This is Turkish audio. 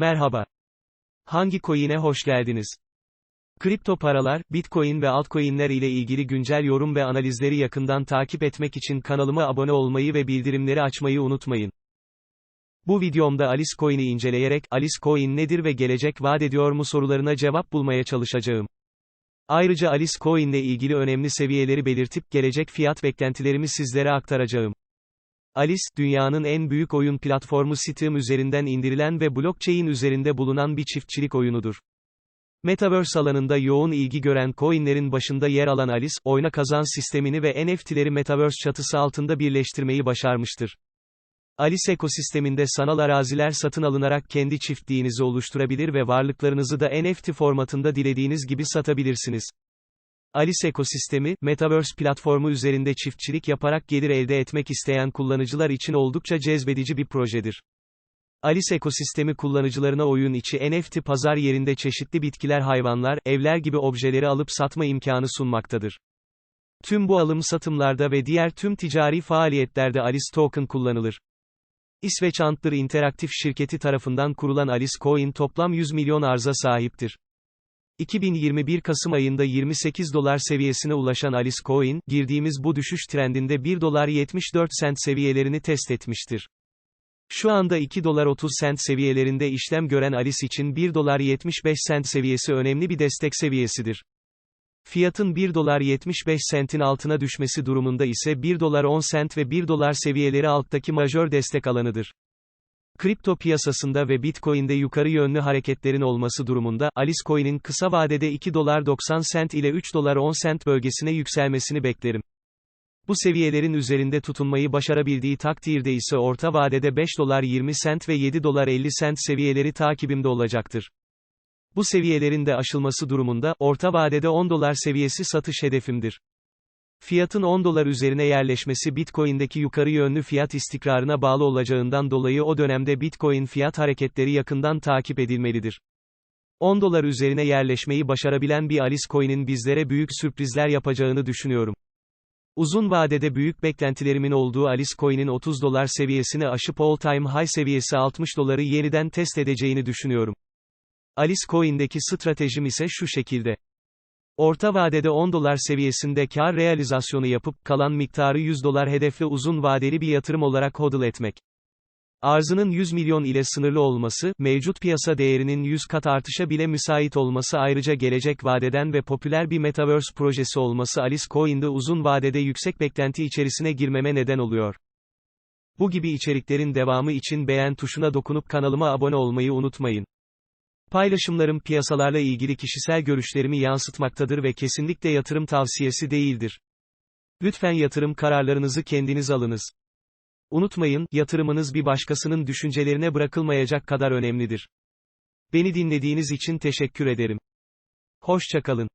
Merhaba. Hangi coin'e hoş geldiniz? Kripto paralar, Bitcoin ve altcoin'ler ile ilgili güncel yorum ve analizleri yakından takip etmek için kanalıma abone olmayı ve bildirimleri açmayı unutmayın. Bu videomda Alice Coin'i inceleyerek, Alice Coin nedir ve gelecek vaat ediyor mu sorularına cevap bulmaya çalışacağım. Ayrıca Alice Coin ile ilgili önemli seviyeleri belirtip gelecek fiyat beklentilerimi sizlere aktaracağım. Alice, dünyanın en büyük oyun platformu Steam üzerinden indirilen ve blockchain üzerinde bulunan bir çiftçilik oyunudur. Metaverse alanında yoğun ilgi gören coinlerin başında yer alan Alice, oyna kazan sistemini ve NFT'leri Metaverse çatısı altında birleştirmeyi başarmıştır. Alice ekosisteminde sanal araziler satın alınarak kendi çiftliğinizi oluşturabilir ve varlıklarınızı da NFT formatında dilediğiniz gibi satabilirsiniz. Alice ekosistemi, Metaverse platformu üzerinde çiftçilik yaparak gelir elde etmek isteyen kullanıcılar için oldukça cezbedici bir projedir. Alice ekosistemi kullanıcılarına oyun içi NFT pazar yerinde çeşitli bitkiler hayvanlar, evler gibi objeleri alıp satma imkanı sunmaktadır. Tüm bu alım satımlarda ve diğer tüm ticari faaliyetlerde Alice Token kullanılır. İsveç Antler İnteraktif şirketi tarafından kurulan Alice Coin toplam 100 milyon arza sahiptir. 2021 Kasım ayında 28 dolar seviyesine ulaşan Alice Coin, girdiğimiz bu düşüş trendinde 1 dolar 74 sent seviyelerini test etmiştir. Şu anda 2 dolar 30 sent seviyelerinde işlem gören Alice için 1 dolar 75 sent seviyesi önemli bir destek seviyesidir. Fiyatın 1 dolar 75 sentin altına düşmesi durumunda ise 1 dolar 10 sent ve 1 dolar seviyeleri alttaki majör destek alanıdır. Kripto piyasasında ve Bitcoin'de yukarı yönlü hareketlerin olması durumunda, Alice Coin'in kısa vadede 2 dolar 90 sent ile 3 dolar 10 sent bölgesine yükselmesini beklerim. Bu seviyelerin üzerinde tutunmayı başarabildiği takdirde ise orta vadede 5 dolar 20 sent ve 7 dolar 50 sent seviyeleri takibimde olacaktır. Bu seviyelerin de aşılması durumunda, orta vadede 10 dolar seviyesi satış hedefimdir. Fiyatın 10 dolar üzerine yerleşmesi Bitcoin'deki yukarı yönlü fiyat istikrarına bağlı olacağından dolayı o dönemde Bitcoin fiyat hareketleri yakından takip edilmelidir. 10 dolar üzerine yerleşmeyi başarabilen bir Alice Coin'in bizlere büyük sürprizler yapacağını düşünüyorum. Uzun vadede büyük beklentilerimin olduğu Alice Coin'in 30 dolar seviyesini aşıp all-time high seviyesi 60 doları yeniden test edeceğini düşünüyorum. Alice Coin'deki stratejim ise şu şekilde. Orta vadede 10 dolar seviyesinde kar realizasyonu yapıp, kalan miktarı 100 dolar hedefli uzun vadeli bir yatırım olarak hodl etmek. Arzının 100 milyon ile sınırlı olması, mevcut piyasa değerinin 100 kat artışa bile müsait olması ayrıca gelecek vadeden ve popüler bir metaverse projesi olması Alice Coin'de uzun vadede yüksek beklenti içerisine girmeme neden oluyor. Bu gibi içeriklerin devamı için beğen tuşuna dokunup kanalıma abone olmayı unutmayın. Paylaşımlarım piyasalarla ilgili kişisel görüşlerimi yansıtmaktadır ve kesinlikle yatırım tavsiyesi değildir. Lütfen yatırım kararlarınızı kendiniz alınız. Unutmayın, yatırımınız bir başkasının düşüncelerine bırakılmayacak kadar önemlidir. Beni dinlediğiniz için teşekkür ederim. Hoşçakalın.